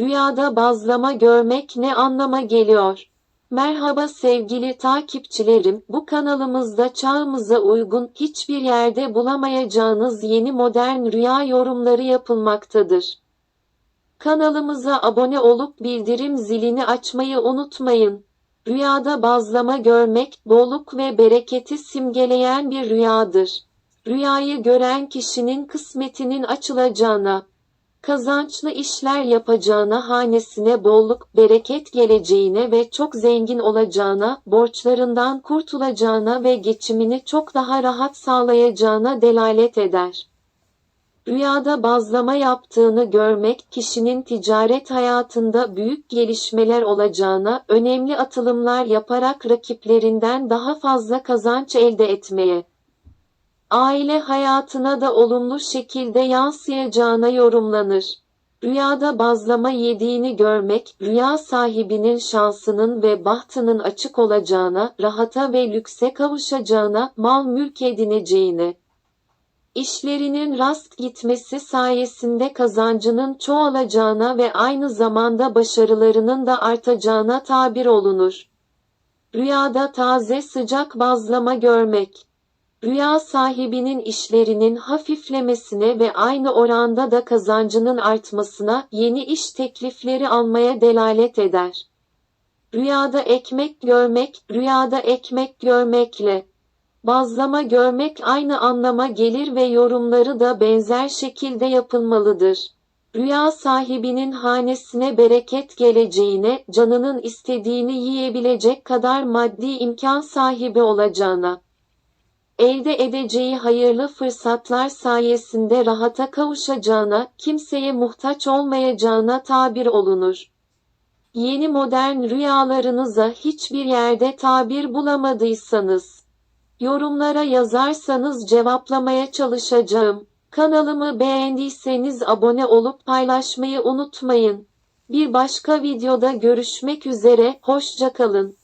Rüyada bazlama görmek ne anlama geliyor? Merhaba sevgili takipçilerim, bu kanalımızda çağımıza uygun, hiçbir yerde bulamayacağınız yeni modern rüya yorumları yapılmaktadır. Kanalımıza abone olup bildirim zilini açmayı unutmayın. Rüyada bazlama görmek, bolluk ve bereketi simgeleyen bir rüyadır. Rüyayı gören kişinin kısmetinin açılacağına, kazançlı işler yapacağına, hanesine bolluk, bereket geleceğine ve çok zengin olacağına, borçlarından kurtulacağına ve geçimini çok daha rahat sağlayacağına delalet eder. Rüyada bazlama yaptığını görmek, kişinin ticaret hayatında büyük gelişmeler olacağına, önemli atılımlar yaparak rakiplerinden daha fazla kazanç elde etmeye, aile hayatına da olumlu şekilde yansıyacağına yorumlanır. Rüyada bazlama yediğini görmek, rüya sahibinin şansının ve bahtının açık olacağına, rahata ve lükse kavuşacağına, mal mülk edineceğine, işlerinin rast gitmesi sayesinde kazancının çoğalacağına ve aynı zamanda başarılarının da artacağına tabir olunur. Rüyada taze sıcak bazlama görmek, rüya sahibinin işlerinin hafiflemesine ve aynı oranda da kazancının artmasına, yeni iş teklifleri almaya delalet eder. Rüyada ekmek görmek, rüyada ekmek görmekle bazlama görmek aynı anlama gelir ve yorumları da benzer şekilde yapılmalıdır. Rüya sahibinin hanesine bereket geleceğine, canının istediğini yiyebilecek kadar maddi imkan sahibi olacağına, elde edeceği hayırlı fırsatlar sayesinde rahata kavuşacağına, kimseye muhtaç olmayacağına tabir olunur. Yeni modern rüyalarınıza hiçbir yerde tabir bulamadıysanız, yorumlara yazarsanız cevaplamaya çalışacağım. Kanalımı beğendiyseniz abone olup paylaşmayı unutmayın. Bir başka videoda görüşmek üzere, hoşça kalın.